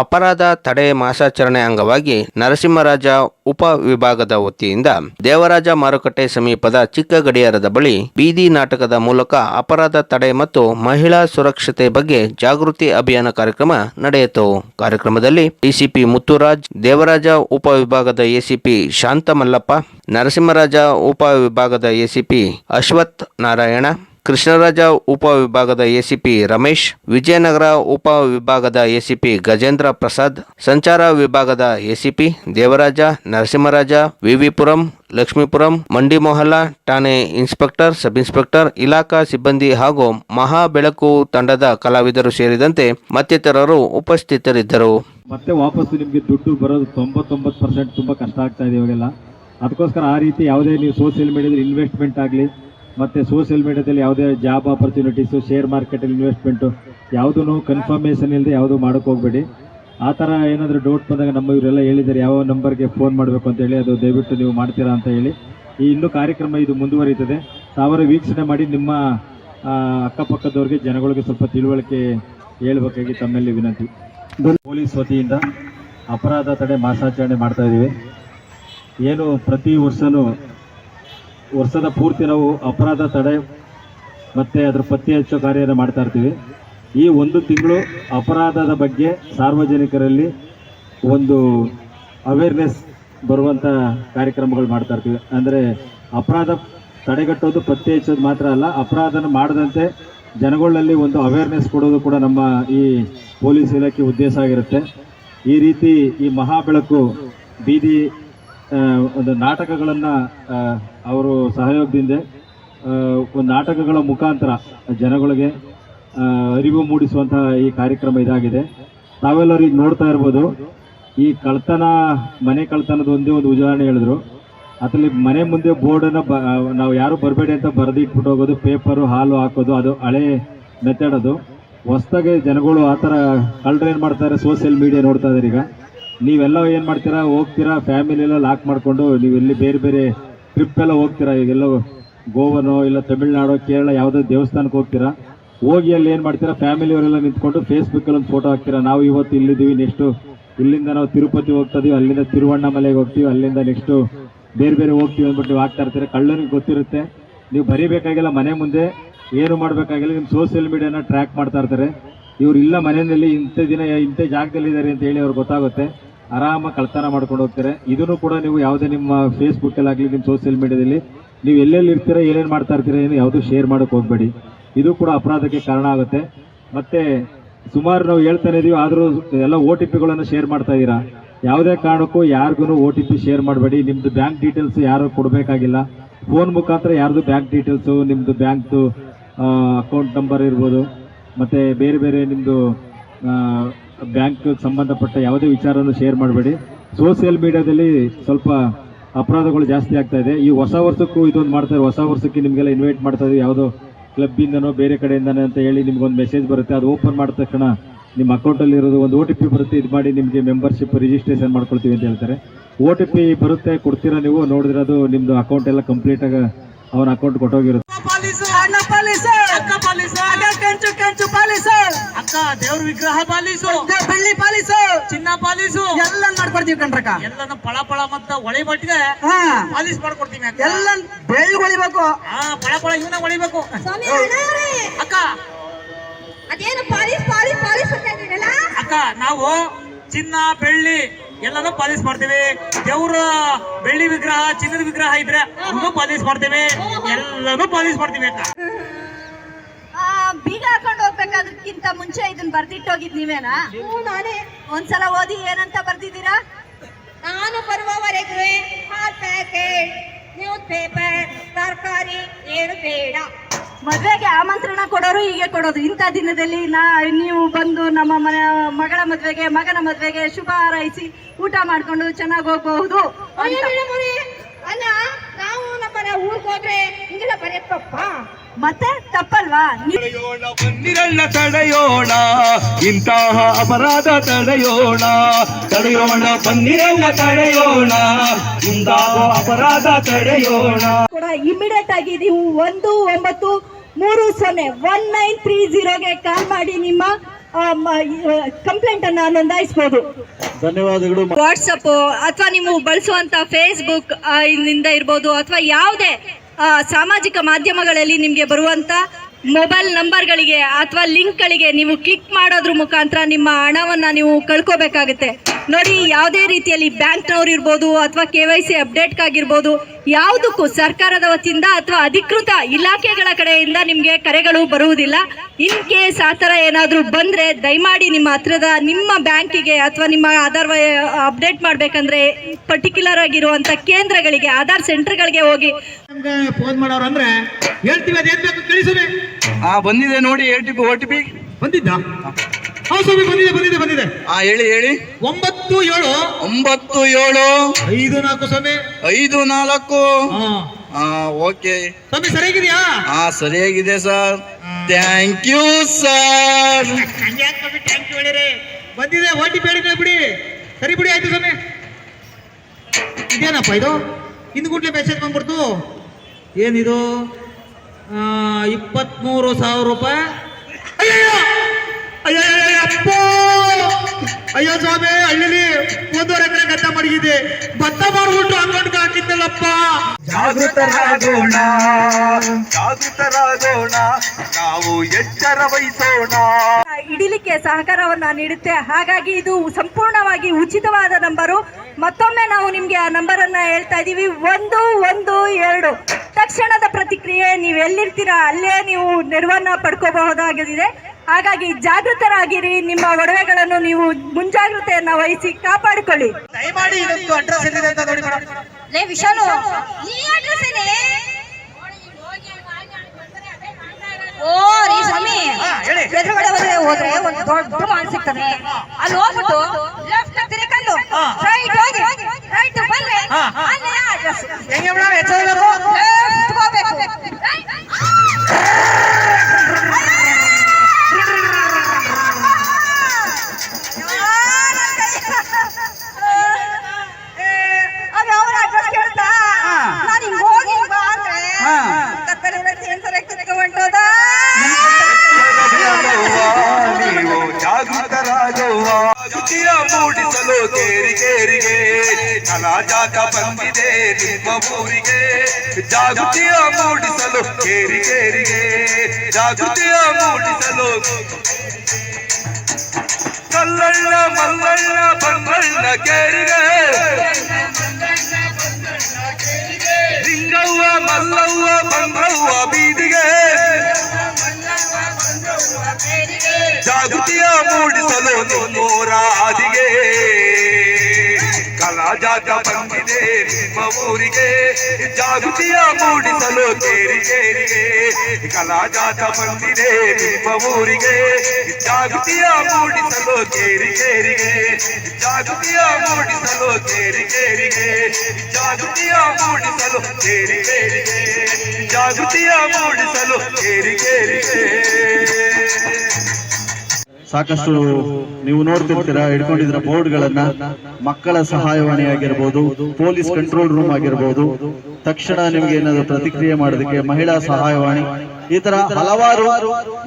ಅಪರಾಧ ತಡೆ ಮಾಸಾಚರಣೆ ಅಂಗವಾಗಿ ನರಸಿಂಹರಾಜ ಉಪ ವಿಭಾಗದ ವತಿಯಿಂದ ದೇವರಾಜ ಮಾರುಕಟ್ಟೆ ಸಮೀಪದ ಚಿಕ್ಕ ಗಡಿಯಾರದ ಬಳಿ ಬೀದಿ ನಾಟಕದ ಮೂಲಕ ಅಪರಾಧ ತಡೆ ಮತ್ತು ಮಹಿಳಾ ಸುರಕ್ಷತೆ ಬಗ್ಗೆ ಜಾಗೃತಿ ಅಭಿಯಾನ ಕಾರ್ಯಕ್ರಮ ನಡೆಯಿತು. ಕಾರ್ಯಕ್ರಮದಲ್ಲಿ ಡಿಸಿಪಿ ಮುತ್ತುರಾಜ್, ದೇವರಾಜ ಉಪವಿಭಾಗದ ಎಸಿಪಿ ಶಾಂತ ಮಲ್ಲಪ್ಪ ನರಸಿಂಹರಾಜ ಉಪವಿಭಾಗದ ಎಸಿಪಿ ಅಶ್ವಥ್ ನಾರಾಯಣ ಕೃಷ್ಣರಾಜ ಉಪವಿಭಾಗದ ಎಸಿಪಿ ರಮೇಶ್, ವಿಜಯನಗರ ಉಪವಿಭಾಗದ ಎಸಿಪಿ ಗಜೇಂದ್ರ ಪ್ರಸಾದ್, ಸಂಚಾರ ವಿಭಾಗದ ಎಸಿಪಿ ದೇವರಾಜ, ನರಸಿಂಹರಾಜ, ವಿವಿಪುರಂ, ಲಕ್ಷ್ಮೀಪುರಂ ಮಂಡಿ ಮೊಹಲ್ಲಾ ಠಾಣೆ ಇನ್ಸ್ಪೆಕ್ಟರ್, ಸಬ್ ಇನ್ಸ್ಪೆಕ್ಟರ್, ಇಲಾಖಾ ಸಿಬ್ಬಂದಿ ಹಾಗೂ ಮಹಾ ಬೆಳಕು ತಂಡದ ಕಲಾವಿದರು ಸೇರಿದಂತೆ ಮತ್ತಿತರರು ಉಪಸ್ಥಿತರಿದ್ದರು. ಮತ್ತೆ ವಾಪಸ್ ನಿಮಗೆ ದುಡ್ಡು ಬರೋದು ತೊಂಬತ್ತೊಂಬತ್ತು ಪರ್ಸೆಂಟ್ ತುಂಬ ಕಷ್ಟ ಆಗ್ತಾ ಇದೆ ಇವಾಗೆಲ್ಲ. ಅದಕ್ಕೋಸ್ಕರ ಆ ರೀತಿ ಯಾವುದೇ ನೀವು ಸೋಷಿಯಲ್ ಮೀಡಿಯಾದಲ್ಲಿ ಇನ್ವೆಸ್ಟ್ಮೆಂಟ್ ಆಗಲಿ ಮತ್ತು ಸೋಷಿಯಲ್ ಮೀಡಿಯಾದಲ್ಲಿ ಯಾವುದೇ ಜಾಬ್ ಆಪರ್ಚುನಿಟೀಸು ಶೇರ್ ಮಾರ್ಕೆಟಲ್ಲಿ ಇನ್ವೆಸ್ಟ್ಮೆಂಟು ಯಾವುದೂ ಕನ್ಫರ್ಮೇಷನ್ ಇಲ್ಲದೆ ಯಾವುದು ಮಾಡೋಕ್ಕೆ ಹೋಗಬೇಡಿ. ಆ ಥರ ಏನಾದರೂ ಡೌಟ್ ಬಂದಾಗ ನಮ್ಮ ಇವರೆಲ್ಲ ಹೇಳಿದ್ದಾರೆ ಯಾವ ನಂಬರ್ಗೆ ಫೋನ್ ಮಾಡಬೇಕು ಅಂತ ಹೇಳಿ, ಅದು ದಯವಿಟ್ಟು ನೀವು ಮಾಡ್ತೀರಾ ಅಂತ ಹೇಳಿ. ಈ ಇನ್ನೂ ಕಾರ್ಯಕ್ರಮ ಇದು ಮುಂದುವರಿಯುತ್ತದೆ ಸಾವಿರ ವೀಕ್ಷಣೆ ಮಾಡಿ ನಿಮ್ಮ ಅಕ್ಕಪಕ್ಕದವ್ರಿಗೆ ಜನಗಳಿಗೆ ಸ್ವಲ್ಪ ತಿಳುವಳಿಕೆ ಹೇಳ್ಬೇಕಾಗಿ ತಮ್ಮಲ್ಲಿ ವಿನಂತಿ. ಪೊಲೀಸ್ ವತಿಯಿಂದ ಅಪರಾಧ ತಡೆ ಮಾಸಾಚರಣೆ ಮಾಡ್ತಾ ಇದ್ದೀವಿ ಏನು ಪ್ರತಿ ವರ್ಷನೂ ವರ್ಷದ ಪೂರ್ತಿ ನಾವು ಅಪರಾಧ ತಡೆ ಮತ್ತು ಅದರ ಪತ್ತೆ ಹಚ್ಚೋ ಕಾರ್ಯನ ಮಾಡ್ತಾ ಇರ್ತೀವಿ. ಈ ಒಂದು ತಿಂಗಳು ಅಪರಾಧದ ಬಗ್ಗೆ ಸಾರ್ವಜನಿಕರಲ್ಲಿ ಒಂದು ಅವೇರ್ನೆಸ್ ಬರುವಂಥ ಕಾರ್ಯಕ್ರಮಗಳು ಮಾಡ್ತಾ ಇರ್ತೀವಿ. ಅಂದರೆ ಅಪರಾಧ ತಡೆಗಟ್ಟೋದು ಪತ್ತೆ ಹಚ್ಚೋದು ಮಾತ್ರ ಅಲ್ಲ ಅಪರಾಧನ ಮಾಡದಂತೆ ಜನಗಳಲ್ಲಿ ಒಂದು ಅವೇರ್ನೆಸ್ ಕೊಡೋದು ಕೂಡ ನಮ್ಮ ಈ ಪೊಲೀಸ್ ಇಲಾಖೆ ಉದ್ದೇಶ ಆಗಿರುತ್ತೆ. ಈ ರೀತಿ ಈ ಮಹಾಬೆಳಕು ಬೀದಿ ಆ, ಒಂದು ನಾಟಕಗಳನ್ನು ಅವರು ಸಹಯೋಗದಿಂದ ಒಂದು ನಾಟಕಗಳ ಮುಖಾಂತರ ಜನಗಳಿಗೆ ಅರಿವು ಮೂಡಿಸುವಂತಹ ಈ ಕಾರ್ಯಕ್ರಮ ಇದಾಗಿದೆ. ತಾವೆಲ್ಲರೂ ಈಗ ನೋಡ್ತಾ ಇರ್ಬೋದು, ಈ ಕಳ್ತನ, ಮನೆ ಕಳ್ತನದ ಒಂದೇ ಒಂದು ಉದಾಹರಣೆ ಹೇಳಿದ್ರು. ಅದರಲ್ಲಿ ಮನೆ ಮುಂದೆ ಬೋರ್ಡನ್ನು ಬ, ನಾವು ಯಾರು ಬರಬೇಡಿ ಅಂತ ಬರೆದಿಟ್ಬಿಟ್ಟು ಹೋಗೋದು, ಪೇಪರು, ಹಾಲು ಹಾಕೋದು, ಅದು ಹಳೆ ಮೆಥಡ್ ಅದು. ಹೊಸ್ದಾಗಿ ಜನಗಳು ಆ ಥರ ಕಳ್ಳರು ಏನು ಮಾಡ್ತಾರೆ ಸೋಷಿಯಲ್ ಮೀಡಿಯಾ ನೋಡ್ತಾ ಇದ್ದಾರೆ ಈಗ. ನೀವೆಲ್ಲ ಏನು ಮಾಡ್ತೀರಾ? ಹೋಗ್ತೀರಾ? ಫ್ಯಾಮಿಲಿ ಎಲ್ಲ ಲಾಕ್ ಮಾಡಿಕೊಂಡು ನೀವು ಎಲ್ಲಿ ಬೇರೆ ಬೇರೆ ಟ್ರಿಪ್ ಎಲ್ಲ ಹೋಗ್ತೀರಾ? ಈಗೆಲ್ಲೋ ಗೋವನೋ ಇಲ್ಲ ತಮಿಳ್ನಾಡೋ, ಕೇರಳ ಯಾವುದೋ ದೇವಸ್ಥಾನಕ್ಕೆ ಹೋಗ್ತೀರಾ? ಹೋಗಿ ಅಲ್ಲಿ ಏನು ಮಾಡ್ತೀರಾ? ಫ್ಯಾಮಿಲಿಯವರೆಲ್ಲ ನಿಂತ್ಕೊಂಡು ಫೇಸ್ಬುಕ್ಕಲ್ಲಿ ಒಂದು ಫೋಟೋ ಹಾಕ್ತೀರಾ? ನಾವು ಇವತ್ತು ಇಲ್ಲಿದ್ದೀವಿ ನೆಕ್ಸ್ಟು ಇಲ್ಲಿಂದ ನಾವು ತಿರುಪತಿ ಹೋಗ್ತಾ ಇದೀವಿ, ಅಲ್ಲಿಂದ ತಿರುವಣ್ಣಾಮಲೆಗೆ ಹೋಗ್ತೀವಿ, ಅಲ್ಲಿಂದ ನೆಕ್ಸ್ಟು ಬೇರೆ ಬೇರೆ ಹೋಗ್ತೀವಿ ಅಂದ್ಬಿಟ್ಟು ನೀವು ಹಾಕ್ತಾ ಇರ್ತೀರ? ಕಳ್ಳನಿಗೆ ಗೊತ್ತಿರುತ್ತೆ. ನೀವು ಬರೀಬೇಕಾಗಿಲ್ಲ, ಮನೆ ಮುಂದೆ ಏನು ಮಾಡಬೇಕಾಗಿಲ್ಲ ನಿಮ್ಮ ಸೋಷಿಯಲ್ ಮೀಡಿಯಾನ ಟ್ರ್ಯಾಕ್ ಮಾಡ್ತಾ ಇರ್ತಾರೆ. ಇವ್ರು ಇಲ್ಲ ಮನೆಯಲ್ಲಿ ಇಂಥ ದಿನ, ಇಂಥ ಜಾಗದಲ್ಲಿ ಇದ್ದಾರೆ ಅಂತ ಹೇಳಿ ಅವ್ರಿಗೆ ಗೊತ್ತಾಗುತ್ತೆ. ಆರಾಮಾಗಿ ಕಳ್ತನ ಮಾಡ್ಕೊಂಡು ಹೋಗ್ತಾರೆ? ಇದನ್ನು ಕೂಡ ನೀವು ಯಾವುದೇ ನಿಮ್ಮ ಫೇಸ್ಬುಕ್ಕಲ್ಲಿ ಆಗಲಿ, ನಿಮ್ಮ ಸೋಷಿಯಲ್ ಮೀಡಿಯಾದಲ್ಲಿ ನೀವು ಎಲ್ಲೆಲ್ಲಿ ಇರ್ತೀರಾ, ಏನೇನು ಮಾಡ್ತಾ ಇರ್ತೀರಾ ಏನು ಯಾವುದೂ ಶೇರ್ ಮಾಡೋಕೆ ಹೋಗಬೇಡಿ. ಇದು ಕೂಡ ಅಪರಾಧಕ್ಕೆ ಕಾರಣ ಆಗುತ್ತೆ. ಮತ್ತೆ ಸುಮಾರು ನಾವು ಹೇಳ್ತಾನೆ ಇದೀವಿ, ಆದರೂ ಎಲ್ಲ ಓ ಟಿ ಪಿಗಳನ್ನು ಶೇರ್ ಮಾಡ್ತಾ ಇದ್ದೀರಾ? ಯಾವುದೇ ಕಾರಣಕ್ಕೂ ಯಾರಿಗೂ ಓ ಟಿ ಪಿ ಶೇರ್ ಮಾಡಬೇಡಿ. ನಿಮ್ಮದು ಬ್ಯಾಂಕ್ ಡೀಟೇಲ್ಸ್ ಯಾರು ಕೊಡಬೇಕಾಗಿಲ್ಲ. ಫೋನ್ ಮುಖಾಂತರ ಯಾರ್ದು ಬ್ಯಾಂಕ್ ಡೀಟೇಲ್ಸು ನಿಮ್ಮದು ಬ್ಯಾಂಕ್ದು ಅಕೌಂಟ್ ನಂಬರ್ ಇರ್ಬೋದು. ಮತ್ತು ಬೇರೆ ಬೇರೆ ನಿಮ್ಮದು ಬ್ಯಾಂಕ್ ಸಂಬಂಧಪಟ್ಟ ಯಾವುದೇ ವಿಚಾರವನ್ನು ಶೇರ್ ಮಾಡಬೇಡಿ. ಸೋಷಿಯಲ್ ಮೀಡಿಯಾದಲ್ಲಿ ಸ್ವಲ್ಪ ಅಪರಾಧಗಳು ಜಾಸ್ತಿ ಆಗ್ತಾ ಇದೆ. ಈ ಹೊಸ ವರ್ಷಕ್ಕೂ ಇದೊಂದು ಮಾಡ್ತಾರೆ ಹೊಸ ವರ್ಷಕ್ಕೆ ನಿಮಗೆಲ್ಲ ಇನ್ವೈಟ್ ಮಾಡ್ತಾ ಇದೆ ಯಾವುದೋ ಕ್ಲಬ್ಬಿಂದನೋ ಬೇರೆ ಕಡೆಯಿಂದನೋ ಅಂತ ಹೇಳಿ ನಿಮ್ಗೊಂದು ಮೆಸೇಜ್ ಬರುತ್ತೆ. ಅದು ಓಪನ್ ಮಾಡಿದ ತಕ್ಷಣ ನಿಮ್ಮ ಅಕೌಂಟಲ್ಲಿ ಇರೋದು ಒಂದು ಒ ಟಿ ಪಿ ಬರುತ್ತೆ. ಇದು ಮಾಡಿ ನಿಮಗೆ ಮೆಂಬರ್ಶಿಪ್ ರಿಜಿಸ್ಟ್ರೇಷನ್ ಮಾಡ್ಕೊಳ್ತೀವಿ ಅಂತ ಹೇಳ್ತಾರೆ. ಓ ಟಿ ಪಿ ಬರುತ್ತೆ. ಕೊಡ್ತೀರಾ ನೀವು? ನೋಡಿದ್ರೆ ಅದು ನಿಮ್ಮದು ಅಕೌಂಟ್ ಎಲ್ಲ ಕಂಪ್ಲೀಟಾಗಿ ಅವನ ಅಕೌಂಟ್ ಕೊಟ್ಟೋಗಿರುತ್ತೆ. ಅಣ್ಣ ಪಾಲಿಸು. ಅಕ್ಕ ಪಾಲಿಸು. ಅಕ್ಕ ಕಂಚು ಕಂಚು ಪಾಲಿಸು. ಅಕ್ಕ ದೇವ್ರ ವಿಗ್ರಹ ಪಾಲಿಸು. ಬೆಳ್ಳಿ ಪಾಲಿಸು. ಚಿನ್ನ ಪಾಲಿಸು. ಎಲ್ಲ ಮಾಡ್ಕೊಡ್ತೀವಿ ಕಣ್ರಕ್ಕ. ಎಲ್ಲನ ಪಳ ಪಳ ಮತ್ತ ಹೊಳಿ ಮಟ್ಟಿಗೆ ಪಾಲಿಸ್ ಮಾಡ್ಕೊಡ್ತೀವಿ ಅಕ್ಕ. ಎಲ್ಲ ಬೆಳ್ಳಿ ಹೊಳಿಬೇಕು. ಹಾ ಪಳ ಪಳ ಇವನ ಹೊಳಿಬೇಕು ಅಕ್ಕ. ಅದೇನು ಪಾಲಿಸ್ ಪಾಲಿಸ್ ಪಾಲಿಸ್ ಅಕ್ಕ ನಾವು ಚಿನ್ನ ಬೆಳ್ಳಿ ಎಲ್ಲನೂ ಪಾಲಿಸ್ ಮಾಡ್ತೀವಿ. ದೇವ್ರ ಬೆಳ್ಳಿ ವಿಗ್ರಹ ಚಿನ್ನದ ವಿಗ್ರಹ ಇದ್ರೆ ಅದನ್ನು ಪಾಲಿಸ್ ಮಾಡ್ತೀವಿ. ಎಲ್ಲಾನು ಪಾಲಿಸ್ ಮಾಡ್ತೀವಿ ಅಂತ. ಆ, ಬೀಗ ಹಾಕೊಂಡು ಹೋಗ್ಬೇಕಾದ್ರಕ್ಕಿಂತ ಮುಂಚೆ ಇದನ್ನ ಬರ್ದಿಟ್ಟು ಹೋಗಿದ್ ನೀವೇನಾ? ನಾನೇ. ಒಂದ್ಸಲ ಓದಿ ಏನಂತ ಬರ್ದಿದ್ದೀರಾ? ನಾನು ಬರುವವರೆಗೂ ಹಾಲ್ ಪ್ಯಾಕೆಟ್ ನ್ಯೂಸ್ ಪೇಪರ್ ತರಕಾರಿ ಏನು ಬೇಡ. ಮದ್ವೆಗೆ ಆಮಂತ್ರಣ ಕೊಡೋರು ಹೀಗೆ ಕೊಡೋದು. ಇಂಥ ದಿನದಲ್ಲಿ ನಾ ನೀವು ಬಂದು ನಮ್ಮ ಮನೆ ಮಗಳ ಮದುವೆಗೆ ಮಗನ ಮದುವೆಗೆ ಶುಭ ಹಾರೈಸಿ ಊಟ ಮಾಡ್ಕೊಂಡು ಚೆನ್ನಾಗಿ ಹೋಗಬಹುದು ಅಲ್ಲ ನಾವು ನಮ್ಮನೆ ಊರಿಗೆ ಹೋದ್ರೆ ಹಿಂಗೆಲ್ಲ ಬರೆಯತ್ತಪ್ಪ ಮತ್ತೆ ತಪ್ಪಲ್ವಾ? ಬಂದಿರಲ್ಲ ತಡೆಯೋಣ ತಡೆಯೋಣ. ಇಂತಹ ಅಪರಾಧ ತಡೆಯೋಣ. ತಡೆಯೋಣ ಬಂದಿರಲ್ಲ ತಡೆಯೋಣ. ಇಂತಹ ಅಪರಾಧ ತಡೆಯೋಣ. ಕೂಡ ಇಮಿಡಿಯೇಟ್ ಆಗಿ ನೀವು ಒಂದು ಒಂಬತ್ತು ಮೂರು ಸೊನ್ನೆ ಒನ್ ನೈನ್ ತ್ರೀ ಜೀರೋಗೆ ಕಾಲ್ ಮಾಡಿ ನಿಮ್ಮ ಕಂಪ್ಲೇಂಟ್ ಅನ್ನ ನೋಂದಾಯಿಸಬಹುದು ಧನ್ಯವಾದಗಳು. ವಾಟ್ಸಪ್ ಅಥವಾ ನೀವು ಬಳಸುವಂತ ಫೇಸ್ಬುಕ್ ಇಂದ ಇರ್ಬೋದು ಅಥವಾ ಯಾವುದೇ ಸಾಮಾಜಿಕ ಮಾಧ್ಯಮಗಳಲ್ಲಿ ನಿಮಗೆ ಬರುವಂತ ಮೊಬೈಲ್ ನಂಬರ್ಗಳಿಗೆ ಅಥವಾ ಲಿಂಕ್ಗಳಿಗೆ ನೀವು ಕ್ಲಿಕ್ ಮಾಡೋದ್ರ ಮುಖಾಂತರ ನಿಮ್ಮ ಹಣವನ್ನು ನೀವು ಕಳ್ಕೋಬೇಕಾಗುತ್ತೆ. ನೋಡಿ ಯಾವುದೇ ರೀತಿಯಲ್ಲಿ ಬ್ಯಾಂಕ್ನವ್ರು ಇರ್ಬೋದು ಅಥವಾ ಕೆ ವೈ ಸಿ ಅಪ್ಡೇಟ್ಗಾಗಿರ್ಬೋದು ಯಾವುದಕ್ಕೂ ಸರ್ಕಾರದ ವತಿಯಿಂದ ಅಥವಾ ಅಧಿಕೃತ ಇಲಾಖೆಗಳ ಕಡೆಯಿಂದ ನಿಮಗೆ ಕರೆಗಳು ಬರುವುದಿಲ್ಲ. ಇನ್ ಕೇಸ್ ಆ ಥರ ಏನಾದರೂ ಬಂದರೆ ದಯಮಾಡಿ ನಿಮ್ಮ ಹತ್ರದ ನಿಮ್ಮ ಬ್ಯಾಂಕಿಗೆ ಅಥವಾ ನಿಮ್ಮ ಆಧಾರ್ ಅಪ್ಡೇಟ್ ಮಾಡಬೇಕಂದ್ರೆ ಪರ್ಟಿಕ್ಯುಲರ್ ಆಗಿರುವಂಥ ಕೇಂದ್ರಗಳಿಗೆ ಆಧಾರ್ ಸೆಂಟರ್ಗಳಿಗೆ ಹೋಗಿ. ನಮ್ಗೆ ಫೋನ್ ಮಾಡೋರು ಅಂದ್ರೆ ಹೇಳ್ತೀವಿ ಅದೇನ್ ಬೇಕು ಕಳಿಸುವೆ ಹಾ ಬಂದಿದೆ ನೋಡಿ A T P O T P. ಬಂದಿದ್ದ? ಹೌದು ಸ್ವಾಮಿ ಬಂದಿದೆ ಬಂದಿದೆ ಬಂದಿದೆ. ಆ ಹೇಳಿ ಹೇಳಿ. ಒಂಬತ್ತು ಏಳು. ಒಂಬತ್ತು ಏಳು. ಐದು ನಾಲ್ಕು ಸ್ವಾಮಿ. ಐದು ನಾಲ್ಕು. ಹಾ. ಹಾ ಓಕೆ. ಸ್ವಾಮಿ ಸರಿಯಾಗಿದೆಯಾ? ಹಾ ಸರಿಯಾಗಿದೆ sir. Thank you sir thank you ಹೇಳಿರಿ. ಬಂದಿದೆ ಓ ಬೇಡ ಪಿ ಹೇಳಿದ್ರೆ ಬಿಡಿ. ಸರಿ ಬಿಡಿ ಆಯ್ತು ಸ್ವಾಮಿ. ಇದೇನಪ್ಪ ಇದು? ಹಿಂದ್ಗುಡ್ಲೆ ಮೆಸೇಜ್ ಬಂದ್ಬಿಡ್ತು. ಏನಿದು? ಇಪ್ಪತ್ಮೂರು ಸಾವಿರ ರೂಪಾಯಿ. ಅಯ್ಯೋ ಸ್ವಾಮಿ ಹಳ್ಳಿಲಿ ಒಂದೂವರೆ ಎಕರೆ ಗದ್ದೆ ಮಡಗಿದೆ. ಭತ್ತ ಮಾಡ್ಬಿಟ್ಟು ಅಕೌಂಟ್ಗೆ ಹಾಕಿದ್ದಲ್ಲಪ್ಪ ಜಾಗೃತರಾಗೋಣ ಜಾಗೃತರಾಗೋಣ ನಾವು ಎಚ್ಚರ ವಹಿಸೋಣ. ಹಿಡಿಲಿಕ್ಕೆ ಸಹಕಾರವನ್ನ ನೀಡುತ್ತೆ. ಹಾಗಾಗಿ ಇದು ಸಂಪೂರ್ಣವಾಗಿ ಉಚಿತವಾದ ನಂಬರು. ಮತ್ತೊಮ್ಮೆ ನಾವು ನಿಮಗೆ ಆ ನಂಬರನ್ನ ಹೇಳ್ತಾ ಇದೀವಿ. ಒಂದು ಒಂದು ಎರಡು. ತಕ್ಷಣದ ಪ್ರತಿಕ್ರಿಯೆ ನೀವು ಎಲ್ಲಿರ್ತೀರಾ ಅಲ್ಲೇ ನೀವು ನೆರವನ್ನ ಪಡ್ಕೋಬಹುದಾಗಿದೆ. ಹಾಗಾಗಿ ಜಾಗೃತರಾಗಿರಿ. ನಿಮ್ಮ ಒಡವೆಗಳನ್ನು ನೀವು ಮುಂಜಾಗ್ರತೆಯನ್ನ ವಹಿಸಿ ಕಾಪಾಡಿಕೊಳ್ಳಿ. ದಯಮಾಡಿ ಇದೊಂದು ಅಡ್ರೆಸ್ ಎಲ್ಲಿದೆ ಅಂತ ನೋಡಿ ಮೇಡಮ್ ಲೇ ವಿಶಾಲು ಈ ಅಡ್ರೆಸ್ ಓ ರೀ ಸ್ವಾಮಿ ಹೇಳಿ. ಎದುರುಗಡೆ ಹೋದ್ರೆ ಹೋದ್ರೆ ಒಂದು ದೊಡ್ಡ ಮಾಲ್ ಸಿಗ್ತದೆ ಅಲ್ಲಿ ಹೋಗ್ಬಿಟ್ಟು ಲೆಫ್ಟ್ ತಿರುಕೊಂಡು ರೈಟ್ ಹೋಗಿ. ರೈಟ್ ಬಂದ್ರೆ ಹಾ, ಹಾ. ಅಲ್ಲೇ ಅಡ್ರೆಸ್ ಹೆಂಗೆ ಮೇಡಮ್ ಮೂಡಿಸಲು ಕೇರಿ ಕೇರಿಗೆ ಕಲಾ ಜಾತ ಬಂದಿದೆ ನಿಮ್ಮ ಊರಿಗೆ ಜಾಗೃತಿಯ ಮೂಡಿಸಲು ಕೇರಿ ಕೇರಿಗೆ ಜಾಗೃತಿಯ ಮೂಡಿಸಲು ಕಲ್ಲಣ್ಣ ಮಲ್ಲಣ್ಣ ಬಂಗಣ್ಣ ಕೇರಿಗೆ. ಲಿಂಗವ್ವ, ಮಲ್ಲವ್ವ ಬಂಗವ್ವ ಬೀದಿಗೆ. ಜಾಗೃತಿಯ ಮೂಡಿಸಲು ನಿಮ್ಮೂರಾದಿಗೆ ಕಲಾ ಜಾತ ಬಂದಿದೆ ನಿಮ್ಮ ಊರಿಗೆ. ಜಾಗೃತಿಯ ಮೂಡಿಸಲು ಕೇರಿ ಕೇರಿಗೆ. ಕಲಾ ಜಾತ ಬಂದಿದೆ ನಿಮ್ಮ ಊರಿಗೆ. ಜಾಗೃತಿಯ ಮೂಡಿಸಲು ಕೇರಿ ಕೇರಿಗೆ. ಜಾಗೃತಿಯ ಮೂಡಿಸಲು ಕೇರಿ ಕೇರಿಗೆ. ಜಾಗೃತಿಯ ಮೂಡಿಸಲು ಕೇರಿ ಕೇರಿಗೆ. ಜಾಗೃತಿಯ ಮೂಡಿಸಲು ಕೇರಿ ಕೇರಿಗೆ. ಸಾಕಷ್ಟು ನೀವು ನೋಡ್ತಿರ್ತೀರಾ, ಹಿಡ್ಕೊಂಡಿದ್ರ ಬೋರ್ಡ್ಗಳನ್ನ. ಮಕ್ಕಳ ಸಹಾಯವಾಣಿ ಆಗಿರ್ಬೋದು, ಪೊಲೀಸ್ ಕಂಟ್ರೋಲ್ ರೂಮ್ ಆಗಿರ್ಬೋದು. ತಕ್ಷಣ ನಿಮ್ಗೆ ಏನಾದ್ರು ಪ್ರತಿಕ್ರಿಯೆ ಮಾಡೋದಕ್ಕೆ ಮಹಿಳಾ ಸಹಾಯವಾಣಿ ಈ ತರ ಹಲವಾರು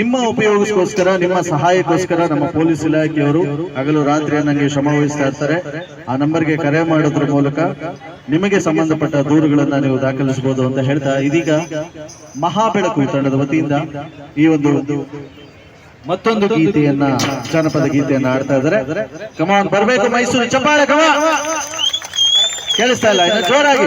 ನಿಮ್ಮ ಉಪಯೋಗಕ್ಕೋಸ್ಕರ, ನಿಮ್ಮ ಸಹಾಯಕ್ಕೋಸ್ಕರ ನಮ್ಮ ಪೊಲೀಸ್ ಇಲಾಖೆಯವರು ಹಗಲು ರಾತ್ರಿ ನನಗೆ ಶ್ರಮ ವಹಿಸ್ತಾ ಇರ್ತಾರೆ. ಆ ನಂಬರ್ಗೆ ಕರೆ ಮಾಡೋದ್ರ ಮೂಲಕ ನಿಮಗೆ ಸಂಬಂಧಪಟ್ಟ ದೂರುಗಳನ್ನ ನೀವು ದಾಖಲಿಸಬಹುದು ಅಂತ ಹೇಳ್ತಾ ಇದೀಗ ಮಹಾಬೆಳಕು ತಂಡದ ವತಿಯಿಂದ ಈ ಒಂದು ಮತ್ತೊಂದು ಗೀತೆಯನ್ನ, ಜಾನಪದ ಗೀತೆಯನ್ನ ಆಡ್ತಾ ಇದ್ದಾರೆ. ಕಮಾನ್ ಬರ್ಬೇಕು ಮೈಸೂರು. ಚಪ್ಪಾಳೆ ಕಮ ಕೇಳಿಸ್ತಾ ಇಲ್ಲ ಜೋರಾಗಿ.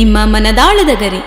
ನಿಮ್ಮ ಮನದಾಳದ ಗರಿ.